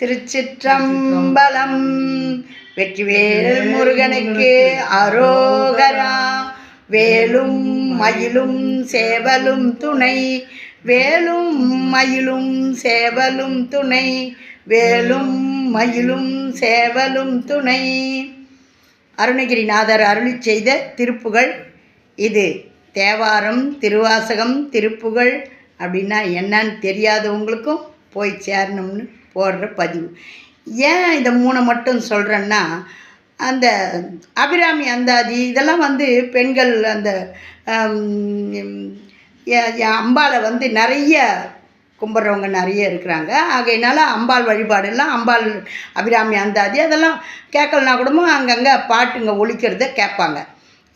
திருச்சிற்றம்பலம். வெற்றிவேல் முருகனுக்கு அரோகரா. வேலும் மயிலும் சேவலும் துணை. வேலும் மயிலும் சேவலும் துணை. வேலும் மயிலும் சேவலும் துணை. அருணகிரிநாதர் அருளி செய்த திருப்புகள் இது. தேவாரம் திருவாசகம் திருப்புகள் அப்படின்னா என்னன்னு தெரியாதவங்களுக்கும் போய் சேரணும்னு போடுற பதிவு. ஏன் இந்த மூணை மட்டும் சொல்கிறேன்னா அந்த அபிராமி அந்தாதி இதெல்லாம் வந்து பெண்கள் அந்த ஆம், அம்பாளை வந்து நிறைய கும்பிட்றவங்க நிறைய இருக்கிறாங்க. ஆகையினால அம்பாள் வழிபாடெல்லாம் அம்பாள் அபிராமி அந்தாதி அதெல்லாம் கேட்கலனா கூடமோ அங்கங்கே பாட்டுங்க ஒழிக்கிறத கேட்பாங்க.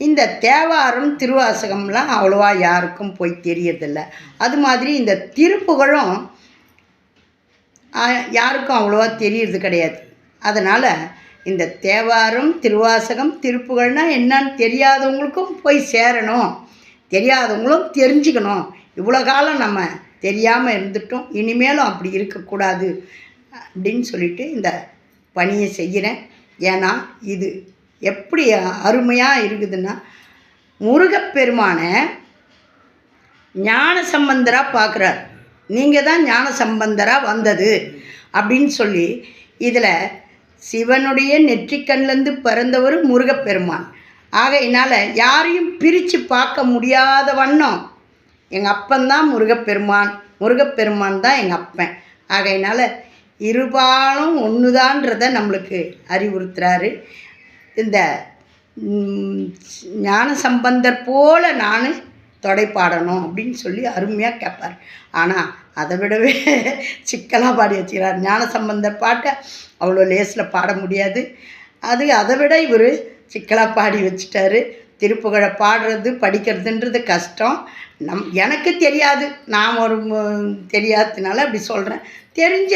இந்த தேவாரம் திருவாசகம்லாம் அவ்வளோவா யாருக்கும் போய் தெரியறதில்ல. அது மாதிரி இந்த திருப்புகழும் யாருக்கும் அவ்வளோவா தெரியறது கிடையாது. அதனால் இந்த தேவாரம் திருவாசகம் திருப்புகழ்னால் என்னன்னு தெரியாதவங்களுக்கும் போய் சேரணும். தெரியாதவங்களும் தெரிஞ்சுக்கணும். இவ்வளோ காலம் நம்ம தெரியாமல் இருந்துட்டோம். இனிமேலும் அப்படி இருக்கக்கூடாது அப்படின்னு சொல்லிட்டு இந்த பணியை செய்கிறேன். ஏன்னா இது எப்படி அருமையாக இருக்குதுன்னா முருகப்பெருமானை ஞான சம்பந்தராக பார்க்குறார். நீங்கள் தான் ஞான சம்பந்தராக வந்தது அப்படின்னு சொல்லி இதில் சிவனுடைய நெற்றிக்கண்லேருந்து பிறந்தவர் முருகப்பெருமான். ஆகையினால் யாரையும் பிரித்து பார்க்க முடியாத வண்ணம். எங்கள் அப்பந்தான் முருகப்பெருமான் முருகப்பெருமான் தான் எங்கள் அப்பன். ஆகையினால் இருபாலும் ஒன்றுதான்றதை நம்மளுக்கு அறிவுறுத்துறாரு. இந்த ஞான சம்பந்தர் போல நான் தொடை பாடணும் அப்படின்னு சொல்லி அருமையாக கேட்பார் ஆனால் அதை விடவே சிக்கலாக பாடி வச்சுக்கிறார். ஞான சம்பந்தர் பாட்டை அவ்வளோ லேஸில் பாட முடியாது. அது அதை விட இவர் சிக்கலாக பாடி வச்சுட்டாரு. திருப்புகழை பாடுறது படிக்கிறதுன்றது கஷ்டம். நம் எனக்கு தெரியாது. நான் ஒரு தெரியாததுனால அப்படி சொல்கிறேன் தெரிஞ்ச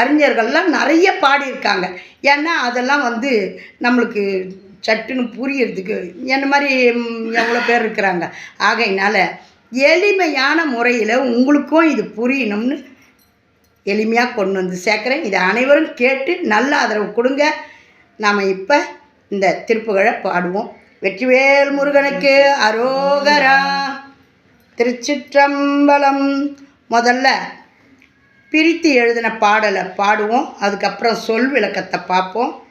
அறிஞர்கள்லாம் நிறைய பாடியிருக்காங்க. ஏன்னா அதெல்லாம் வந்து நம்மளுக்கு சட்டுன்னு புரியறதுக்கு என்ன மாதிரி எவ்வளோ பேர் இருக்கிறாங்க. ஆகையினால எளிமையான முறையில் உங்களுக்கும் இது புரியணும்னு எளிமையாக கொண்டு வந்து சேர்க்குறேன். இதை அனைவரும் கேட்டு நல்ல ஆதரவு கொடுங்க. நாம் இப்போ இந்த திருப்புகழை பாடுவோம். வெற்றிவேல் முருகனுக்கு அரோகரா. திருச்சிற்றம்பலம் முதல்ல பிரித்து எழுதின பாடலை பாடுவோம். அதுக்கப்புறம் சொல் விளக்கத்தை பார்ப்போம்.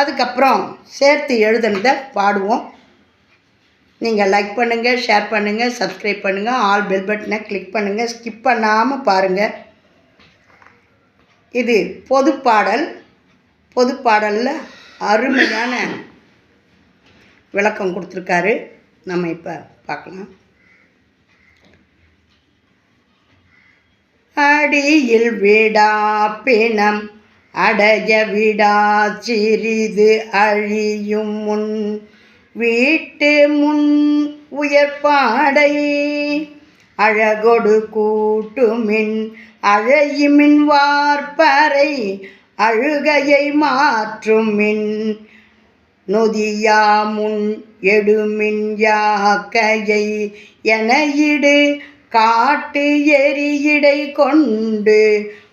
அதுக்கப்புறம் சேர்த்து எழுதுனதை பாடுவோம். நீங்கள் லைக் பண்ணுங்கள் ஷேர் பண்ணுங்கள் சப்ஸ்கிரைப் பண்ணுங்கள் ஆல் பெல் பட்டனை கிளிக் பண்ணுங்கள் ஸ்கிப் பண்ணாமல் பாருங்கள் இது பொது பாடல் பொது பாடலில் அருமையான விளக்கம் கொடுத்துருக்காரு. நம்ம இப்போ பார்க்கலாம். அடியில் விடா பிணம் அடைய விடா சிறிது அழியும் முன் வீட்டு முன் உயர்பாடை அழகொடு கூட்டுமின் அழையுமின் வார்ப்பறை அழுகையை மாற்றுமின் நொதியாமுன் எடுமின் யாக்கையை என இடு காட்டு எரியிடை கொண்டு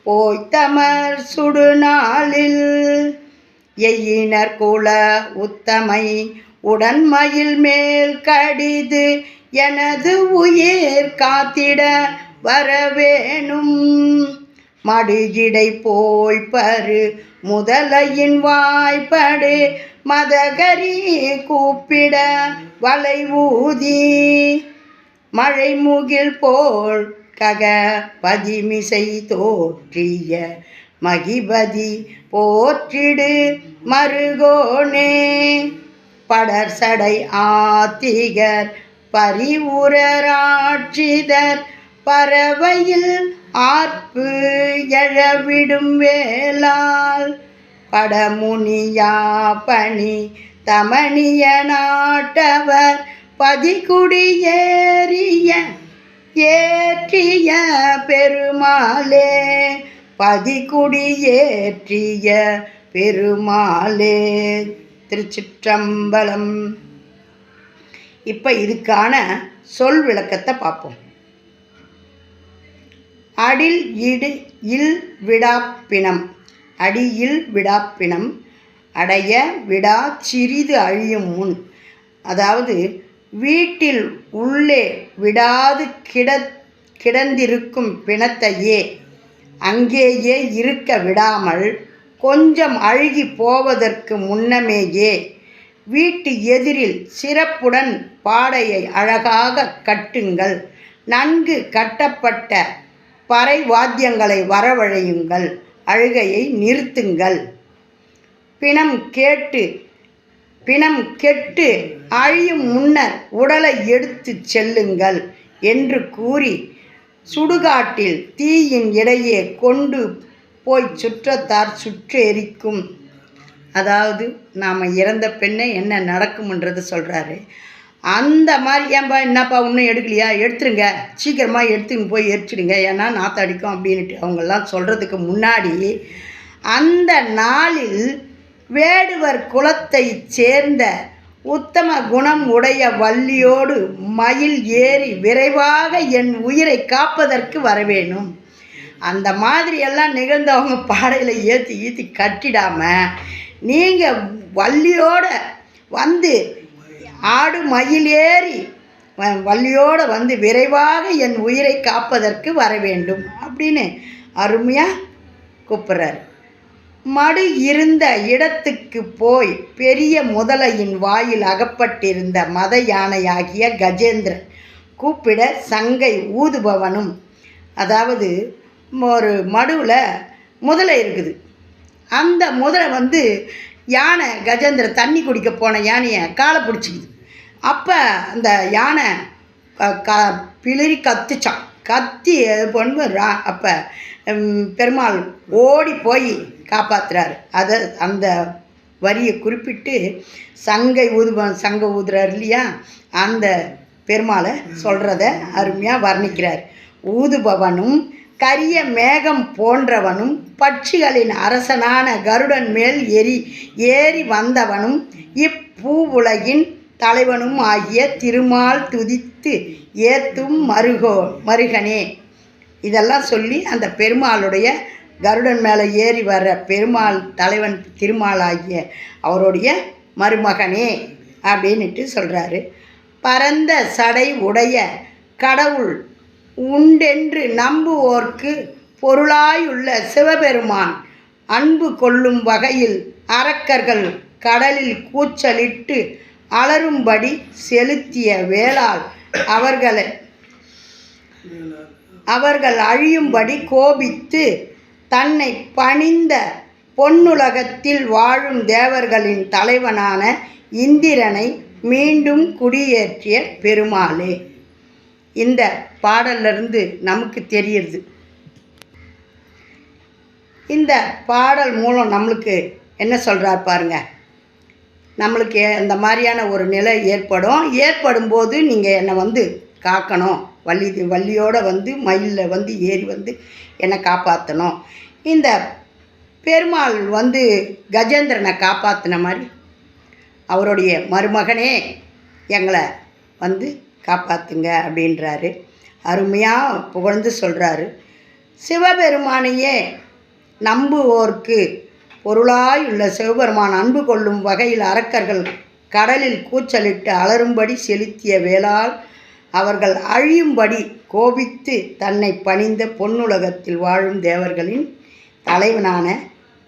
போய்த்தமர் சுடுநாளில் எய்யினர் குல உத்தமை உடன்மயில் மேல் கடிது எனது உயிர் காத்திட வரவேணும். மடிஜிடை போய் பரு முதலையின் வாய்ப்படு மதகரி கூப்பிட வலை ஊதி மழை முகில் போல் கக பதிமிசை தோற்றிய மகிபதி போற்றிடு மருகோனே. படர் சடை ஆத்திகர் பரிவுரராட்சிதர் பறவையில் ஆர்ப்பு எழவிடும் வேளால் படமுனியா பணி தமணிய நாட்டவர் பதிகுடியேறிய ஏற்றிய பெருமாளே ஏற்றிய பெருமாளே. திருச்சிற்றம்பலம். இப்போ இதுக்கான சொல் விளக்கத்தை பார்ப்போம். அடில் இடு இல் விடாப்பினம். அடியில் விடாப்பினம். அடைய விடா சிறிது அழியும் முன். அதாவது வீட்டில் உள்ளே விடாது கிட கிடந்திருக்கும் பிணத்தையே. அங்கேயே இருக்க விடாமல் கொஞ்சம் அழுகி போவதற்கு முன்னமேயே வீட்டு எதிரில் சிறப்புடன் பாடையை அழகாக கட்டுங்கள். நன்கு கட்டப்பட்ட பறை வாத்தியங்களை வரவழையுங்கள். அழுகையை நிறுத்துங்கள். பிணம் கேட்டு பிணம் கெட்டு அழியும் முன்னர் உடலை எடுத்து செல்லுங்கள் என்று கூறி சுடுகாட்டில் தீயின் இடையே கொண்டு போய் சுற்றத்தார் சுற்றெரிக்கும் அதாவது நாம் இறந்த பெண்ணை என்ன நடக்கும்ன்றது சொல்கிறாரு அந்த மாதிரி ஏன்பா என்னப்பா இன்னும் எடுக்கலையா? எடுத்துருங்க. சீக்கிரமாக எடுத்துன்னு போய் எரிச்சிடுங்க. ஏன்னா நாற்று அடிக்கும் அப்படின்ட்டு அவங்கெல்லாம் சொல்கிறதுக்கு முன்னாடி அந்த நாளில் வேடுவர் குலத்தைச் சேர்ந்த உத்தம குணம் உடைய வள்ளியோடு மயில் ஏறி விரைவாக என் உயிரை காப்பதற்கு வரவேணும். அந்த மாதிரி எல்லாம் நிகழ்ந்தவங்க பாடையில் ஏற்றி ஈற்றி கட்டிடாமல் நீங்கள் வள்ளியோட வந்து ஆடு மயில் ஏறி வள்ளியோடு வந்து விரைவாக என் உயிரை காப்பதற்கு வர வேண்டும் அப்படின்னு அருமையாக கூப்பிட்றாரு. மடு இருந்த இடத்துக்கு போய் பெரிய முதலையின் வாயில் அகப்பட்டிருந்த மத யானையாகிய கஜேந்திரன் கூப்பிட சங்கை ஊதுபவனும் அதாவது ஒரு மடுவில் முதலை இருக்குது. அந்த முதலை வந்து யானை கஜேந்திரன் தண்ணி குடிக்க போன யானையை காலை பிடிச்சிக்குது. அப்போ அந்த யானை க க பிளிரி கத்துச்சான். கத்தி பொண்ணு ரா அப்போ பெருமாள் ஓடி போய் காப்பாற்றுறாரு அதை அந்த வரியை குறிப்பிட்டு சங்கை ஊதுபவன் சங்க ஊதுறாரு இல்லையா? அந்த பெருமாளை சொல்கிறத அருமையாக வர்ணிக்கிறார். ஊதுபவனும் கரிய மேகம் போன்றவனும் பட்சிகளின் அரசனான கருடன் மேல் எரி ஏறி வந்தவனும் இப்பூவுலகின் தலைவனும் ஆகிய திருமால் துதித்து ஏத்தும் மருகோ மருகனே. இதெல்லாம் சொல்லி அந்த பெருமாளுடைய கருடன் மேலே ஏறி வர பெருமாள் தலைவன் திருமாலாகிய அவருடைய மருமகனே அப்படின்ட்டு சொல்கிறாரு பரந்த சடை உடைய கடவுள் உண்டென்று நம்புவோர்க்கு பொருளாயுள்ள சிவபெருமான் அன்பு கொள்ளும் வகையில் அரக்கர்கள் கடலில் கூச்சலிட்டு அலறும்படி செலுத்திய வேளால் அவர்களை அவர்கள் அழியும்படி கோபித்து தன்னை பணிந்த பொன்னுலகத்தில் வாழும் தேவர்களின் தலைவனான இந்திரனை மீண்டும் குடியேற்றிய பெருமாளே. இந்த பாடல்லிருந்து நமக்கு தெரியுது. இந்த பாடல் மூலம் நம்மளுக்கு என்ன சொல்கிறார் பாருங்க. நம்மளுக்கு இந்த மாதிரியான ஒரு நிலை ஏற்படும். ஏற்படும் போது நீங்கள் என்னை வந்து காக்கணும். வள்ளி வள்ளியோடு வந்து மயிலில் வந்து ஏறி வந்து என்னை காப்பாற்றணும் இந்த பெருமாள் வந்து கஜேந்திரனை காப்பாற்றின மாதிரி அவருடைய மருமகனே எங்களை வந்து காப்பாற்றுங்க அப்படின்றாரு. அருமையாக புகழ்ந்து சொல்கிறாரு சிவபெருமானையே நம்புவோர்க்கு பொருளாயுள்ள சிவபெருமான் அன்பு கொள்ளும் வகையில் அரக்கர்கள் கடலில் கூச்சலிட்டு அலறும்படி செலுத்திய வேளால் அவர்கள் அழியும்படி கோபித்து தன்னை பணிந்த பொன்னுலகத்தில் வாழும் தேவர்களின் தலைவனான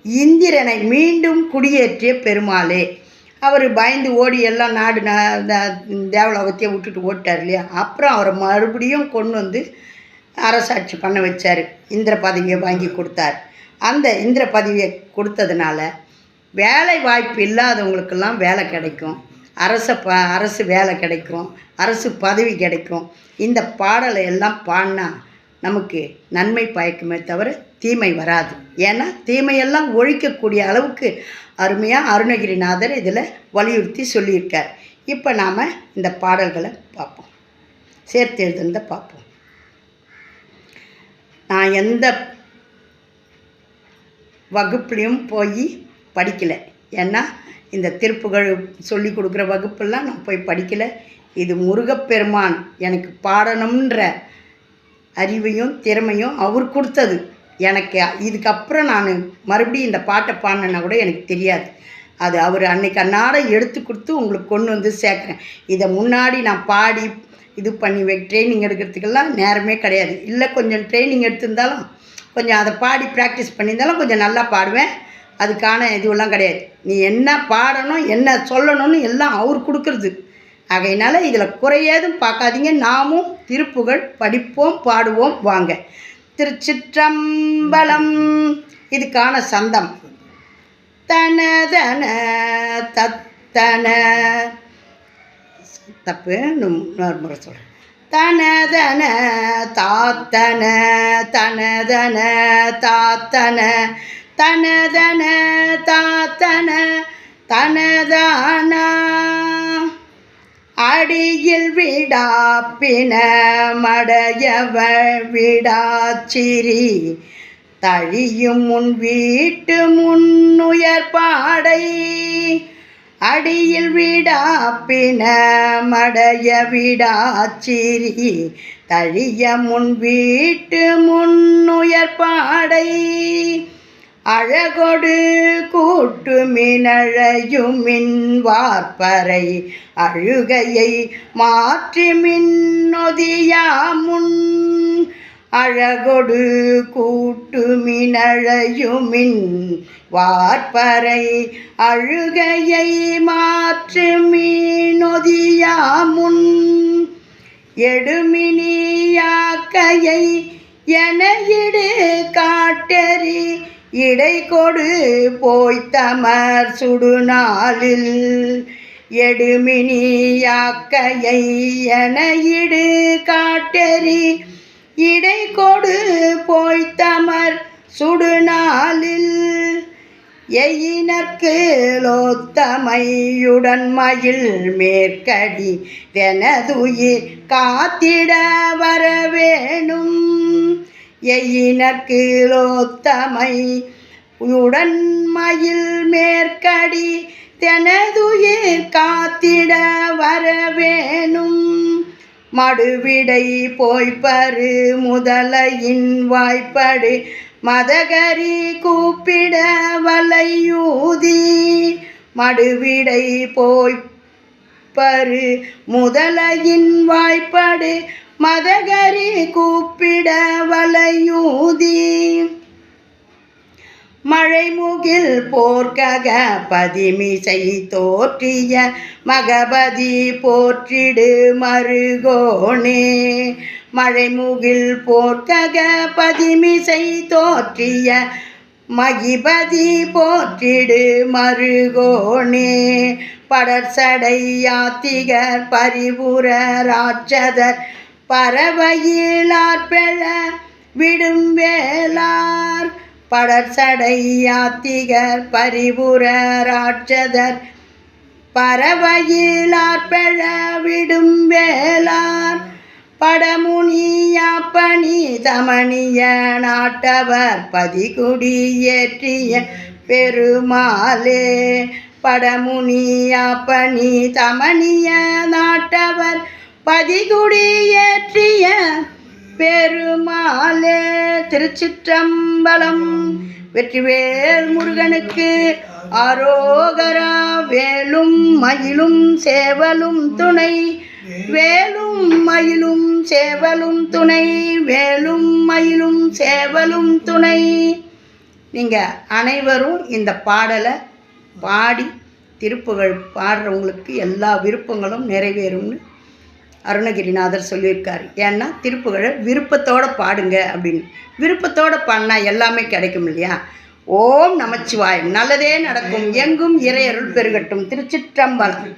இந்திரனை மீண்டும் குடியேற்றிய பெருமாளே. அவர் பயந்து ஓடி எல்லாம் நாடு ந- தேவலோகத்தையே விட்டுட்டு ஓட்டார் இல்லையா? அப்புறம் அவரை மறுபடியும் கொண்டு வந்து அரசாட்சி பண்ண வச்சார். இந்திர பதவியை வாங்கி கொடுத்தார். அந்த இந்திர பதவியை கொடுத்ததுனால வேலை வாய்ப்பு இல்லாதவங்களுக்கெல்லாம் வேலை கிடைக்கும். அரச ப அரசு வேலை கிடைக்கும் அரசு பதவி கிடைக்கும். இந்த பாடலை எல்லாம் பாடினா நமக்கு நன்மை பயக்குமே தவிர தீமை வராது. ஏன்னா தீமையெல்லாம் ஒழிக்கக்கூடிய அளவுக்கு அருமையாக அருணகிரிநாதர் இதில் வலியுறுத்தி சொல்லியிருக்கார். இப்போ நாம் இந்த பாடல்களை பார்ப்போம். சேர்த்து எழுதுனதை பார்ப்போம். நான் எந்த வகுப்புலேயும் போய் படிக்கலை. ஏன்னா இந்த திருப்புகழ் சொல்லி கொடுக்குற வகுப்பெல்லாம் நான் போய் படிக்கலை. இது முருகப்பெருமான் எனக்கு பாடணுன்ற அறிவையும் திறமையும் அவர் கொடுத்தது. எனக்கு இதுக்கப்புறம் நான் மறுபடியும் இந்த பாட்டை பாடினேன்னா கூட எனக்கு தெரியாது. அது அவர் அன்னைக்கு அன்னாட எடுத்து கொடுத்து உங்களுக்கு கொண்டு வந்து சேர்க்குறேன். இதை முன்னாடி நான் பாடி இது பண்ணி வை ட்ரைனிங் எடுக்கிறதுக்கெல்லாம் நேரமே கிடையாது. இல்லை கொஞ்சம் ட்ரைனிங் எடுத்திருந்தாலும் கொஞ்சம் அதை பாடி ப்ராக்டிஸ் பண்ணியிருந்தாலும் கொஞ்சம் நல்லா பாடுவேன். அதுக்கான இதுவெல்லாம் கிடையாது. நீ என்ன பாடணும் என்ன சொல்லணும்னு எல்லாம் அவர் கொடுக்குறது. ஆகையினால இதில் குறையேதும் பார்க்காதீங்க. நாமும் திருப்புகழ் படிப்போம் பாடுவோம் வாங்க. திருச்சிற்றம்பலம். இதுக்கான சந்தம். தனதன தத்தன. தப்பு இன்னொரு முறை சொல்கிறேன் தனதன தாத்தன தனதன தாத்தன. தனதன தாத்தன தனதானா. அடியில் விடாப்பின மடையவள் விடாச்சிரி தழியும் முன் வீட்டு முன்னுயர் பாடை. அடியில் விடாப்பின மடைய விடாச்சிரி தழிய முன் வீட்டு முன்னுயர் பாடை. அழகொடு கூட்டு மினழையும் மின் வார்ப்பறை அழுகையை மாற்றி மின்னொதியா முன். அழகொடு கூட்டு மினழையும் மின் வார்ப்பறை அழுகையை மாற்று மீனொதியா முன். எடுமினியாக்கையை என இடு காட்டெறி இடை கொடு போய்த்தமர் சுடுநாளில். எடுமினியாக்கையை என இடு காட்டெறி. இடை கொடு போய்த்தமர் சுடுநாளில். எயினர்க்கு லோத்தமையுடன் மயில் மேற்கடி வெனதுயிர் காத்திட வரவேணும். எயினர்க்கு லோத்தமை உடன் மேற்கடி தெனதுயிர் காத்திட வரவேணும். மடுவிடை போய்ப்பரு முதலையின் வாய்ப்படு மதகரி கூப்பிட வலையூதி. மடுவிடை போய்ப்பரு முதலையின் வாய்ப்படு மதகரி கூப்பிட வலையூதி. மழைமுகில் போர்க்கக பதிமிசை தோற்றிய மகபதி போற்றிடு மருகோனே. மழைமுகில் போர்க்கக பதிமிசை தோற்றிய மகிபதி போற்றிடு மருகோனே. படர்சடை யாத்திகர் பரிபுர ராட்சதர் பறவையிலார் பெழ விடும் வேளார். படர்சடை யாத்திகர் பரிபுரராட்சதர். பறவையிலார் பெழ விடும் வேளார். படமுனியாப்பணி தமணிய நாட்டவர். பதிகுடியேற்றிய பெருமாளே. படமுனியாப்பணி தமணிய நாட்டவர். பதிகுடி ஏற்றிய பெருமாளே திருச்சிற்றம்பலம். வெற்றிவேல் முருகனுக்கு அரோகரா வேலும் மயிலும் சேவலும் துணை. வேலும் மயிலும் சேவலும் துணை வேலும் மயிலும் சேவலும் துணை. நீங்கள் அனைவரும் இந்த பாடலை பாடி திருப்புகழ் பாடுறவங்களுக்கு எல்லா விருப்பங்களும் நிறைவேறும்னு அருணகிரிநாதர் சொல்லியிருக்கார். ஏன்னா திருப்புகழை விருப்பத்தோடு பாடுங்க அப்படின்னு. விருப்பத்தோடு பாடினா எல்லாமே கிடைக்கும் இல்லையா? ஓம் நமச்சிவாயம். நல்லதே நடக்கும். எங்கும் இறையருள் பெருகட்டும். திருச்சிற்றம்பலம்.